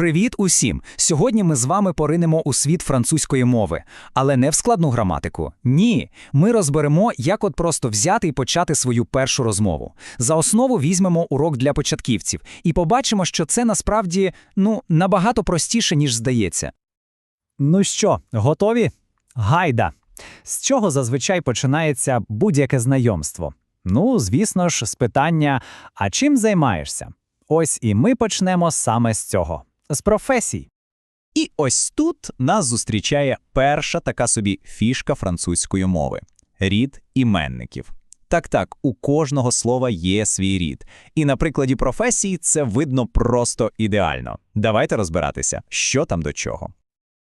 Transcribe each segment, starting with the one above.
Привіт усім! Сьогодні ми з вами поринемо у світ французької мови, але не в складну граматику. Ні, ми розберемо, як от просто взяти і почати свою першу розмову. За основу візьмемо урок для початківців і побачимо, що це насправді ну набагато простіше, ніж здається. Ну що, готові? Гайда. З чого зазвичай починається будь-яке знайомство? Ну, звісно ж, з питання: а чим займаєшся? Ось і ми почнемо саме з цього з професій. І ось тут нас зустрічає перша така собі фішка французької мови рід іменників. Так так, у кожного слова є свій рід. І на прикладі професії це видно просто ідеально. Давайте розбиратися, що там до чого.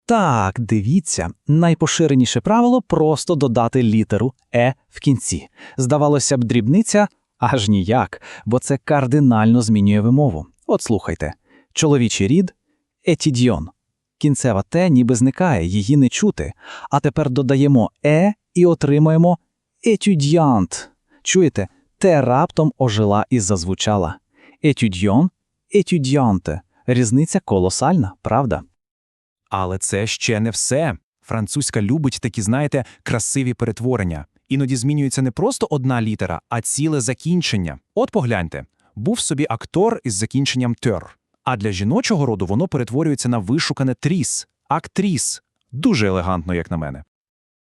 Так, дивіться, найпоширеніше правило просто додати літеру е в кінці. Здавалося б, дрібниця аж ніяк, бо це кардинально змінює вимову. От слухайте: чоловічий рід етідіон. Кінцева те ніби зникає, її не чути. А тепер додаємо е і отримаємо етюдіант. Чуєте, те раптом ожила і зазвучала. Етюдіон, етюдіанте. Різниця колосальна, правда? Але це ще не все. Французька любить такі, знаєте, красиві перетворення. Іноді змінюється не просто одна літера, а ціле закінчення. От погляньте, був собі актор із закінченням тер. А для жіночого роду воно перетворюється на вишукане тріс, актріс. Дуже елегантно, як на мене.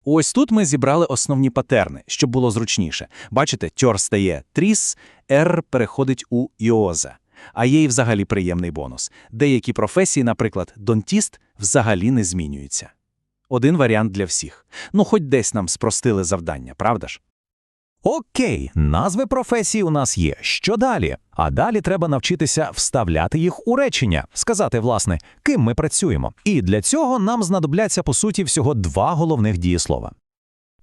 Ось тут ми зібрали основні патерни, щоб було зручніше. Бачите, тьор стає тріс, р переходить у іоза. А є й взагалі приємний бонус. Деякі професії, наприклад, донтіст, взагалі не змінюються. Один варіант для всіх. Ну, хоч десь нам спростили завдання, правда ж? Окей, назви професій у нас є. Що далі? А далі треба навчитися вставляти їх у речення, сказати, власне, ким ми працюємо. І для цього нам знадобляться, по суті, всього два головних дієслова.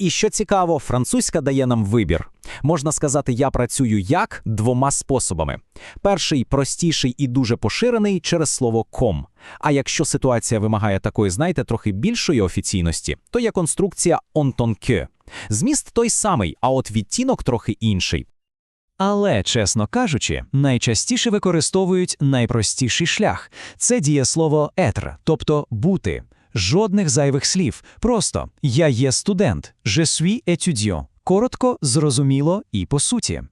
І що цікаво, французька дає нам вибір. Можна сказати, я працюю як двома способами. Перший простіший і дуже поширений через слово ком. А якщо ситуація вимагає такої, знаєте, трохи більшої офіційності, то є конструкція que. Зміст той самий, а от відтінок трохи інший. Але, чесно кажучи, найчастіше використовують найпростіший шлях це дієслово етр, тобто бути. Жодних зайвих слів. Просто я є студент, je suis étudiant. Коротко, зрозуміло і по суті.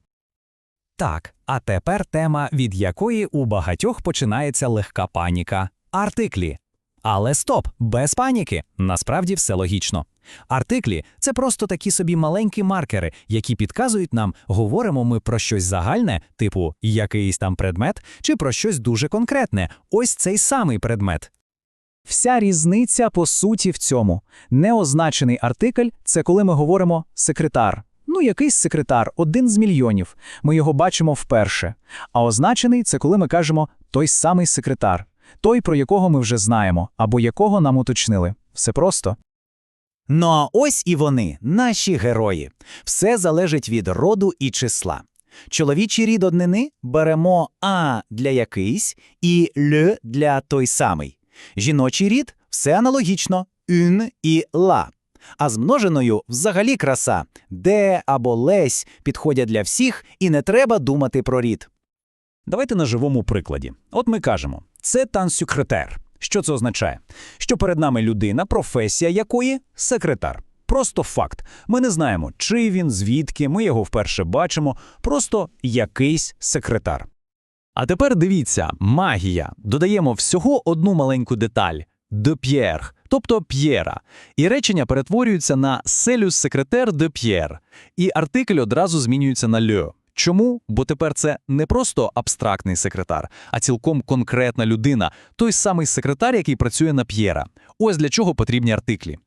Так, а тепер тема, від якої у багатьох починається легка паніка артиклі. Але стоп, без паніки. Насправді все логічно. Артиклі це просто такі собі маленькі маркери, які підказують нам, говоримо ми про щось загальне, типу якийсь там предмет, чи про щось дуже конкретне, ось цей самий предмет. Вся різниця по суті в цьому. Неозначений артикль це коли ми говоримо секретар. Ну, якийсь секретар, один з мільйонів. Ми його бачимо вперше. А означений це коли ми кажемо той самий секретар, той, про якого ми вже знаємо, або якого нам уточнили. Все просто. Ну а ось і вони, наші герої. Все залежить від роду і числа. Чоловічий рід однини беремо а для якийсь і л для той самий. Жіночий рід все аналогічно «ün» і ла. А з множеною взагалі краса, де або лесь підходять для всіх, і не треба думати про рід. Давайте на живому прикладі. От ми кажемо, це тансюкретер. Що це означає? Що перед нами людина, професія якої секретар. Просто факт. Ми не знаємо, чи він, звідки, ми його вперше бачимо, просто якийсь секретар. А тепер дивіться, магія. Додаємо всього одну маленьку деталь de Pierre, тобто П'єра. І речення перетворюються на селюс секретер de Pierre. І артикль одразу змінюється на льо. Чому? Бо тепер це не просто абстрактний секретар, а цілком конкретна людина, той самий секретар, який працює на П'єра. Ось для чого потрібні артиклі.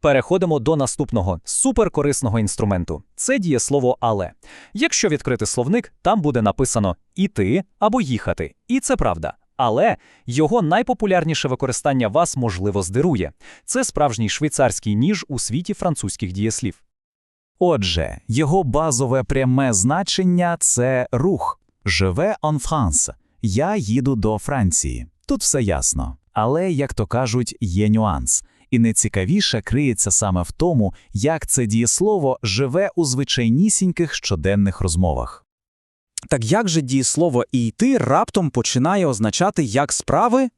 Переходимо до наступного суперкорисного інструменту. Це дієслово але. Якщо відкрити словник, там буде написано іти або їхати. І це правда. Але його найпопулярніше використання вас можливо здирує. Це справжній швейцарський ніж у світі французьких дієслів. Отже, його базове пряме значення це рух. Живе en France. Я їду до Франції. Тут все ясно. Але, як то кажуть, є нюанс. І найцікавіше криється саме в тому, як це дієслово живе у звичайнісіньких щоденних розмовах. Так як же дієслово «йти» раптом починає означати «як справи»?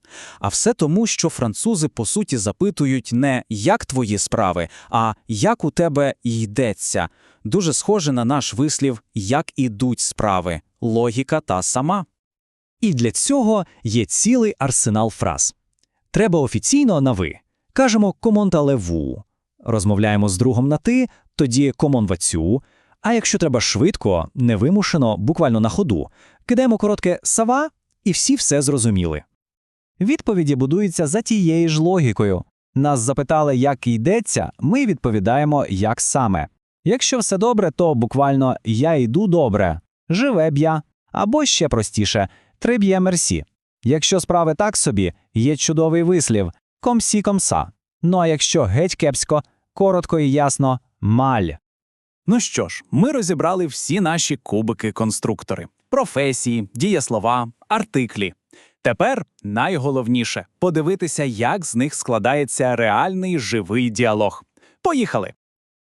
А все тому, що французи по суті запитують не «як твої справи», а «як у тебе йдеться». Дуже схоже на наш вислів «як ідуть справи». Логіка та сама. І для цього є цілий арсенал фраз. Треба офіційно на ви. Кажемо «comment allez-vous». Розмовляємо з другом на ти, тоді «comment vas-tu?». А якщо треба швидко, невимушено, буквально на ходу, кидаємо коротке «сава» і всі все зрозуміли. Відповіді будуються за тією ж логікою. Нас запитали, як йдеться, ми відповідаємо, як саме. Якщо все добре, то буквально «я йду добре», «живе б я», або ще простіше «три б'є мерсі». Якщо справи так собі, є чудовий вислів «комсі комса». Ну а якщо геть кепсько, коротко і ясно «маль». Ну що ж, ми розібрали всі наші кубики-конструктори: професії, дієслова, артиклі. Тепер найголовніше подивитися, як з них складається реальний живий діалог. Поїхали!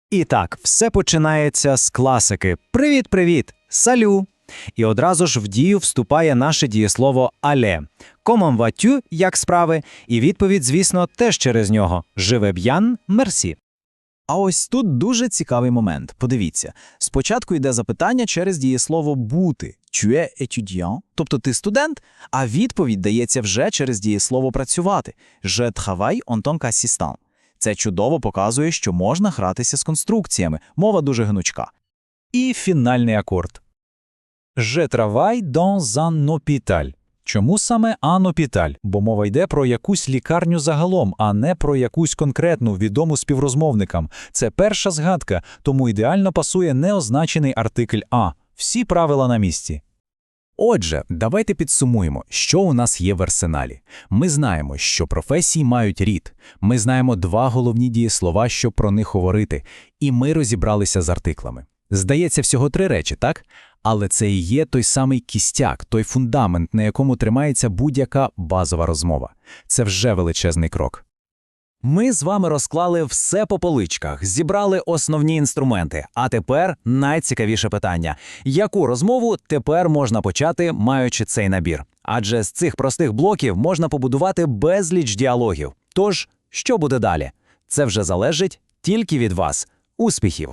І так, все починається з класики Привіт-привіт! Салю! І одразу ж в дію вступає наше дієслово але. Vas-tu, як справи? І відповідь, звісно, теж через нього. Живе б'ян, мерсі. А ось тут дуже цікавий момент. Подивіться, спочатку йде запитання через дієслово бути tu es тобто ти студент, а відповідь дається вже через дієслово працювати je travaille en tant. Це чудово показує, що можна гратися з конструкціями. Мова дуже гнучка. І фінальний акорд. Je travaille dans un hôpital. Чому саме hôpital? Бо мова йде про якусь лікарню загалом, а не про якусь конкретну, відому співрозмовникам. Це перша згадка, тому ідеально пасує неозначений артикль «а». Всі правила на місці. Отже, давайте підсумуємо, що у нас є в арсеналі. Ми знаємо, що професії мають рід. Ми знаємо два головні дієслова, щоб про них говорити, і ми розібралися з артиклами. Здається, всього три речі, так? Але це і є той самий кістяк, той фундамент, на якому тримається будь-яка базова розмова. Це вже величезний крок. Ми з вами розклали все по поличках, зібрали основні інструменти. А тепер найцікавіше питання: яку розмову тепер можна почати, маючи цей набір? Адже з цих простих блоків можна побудувати безліч діалогів. Тож, що буде далі? Це вже залежить тільки від вас. Успіхів!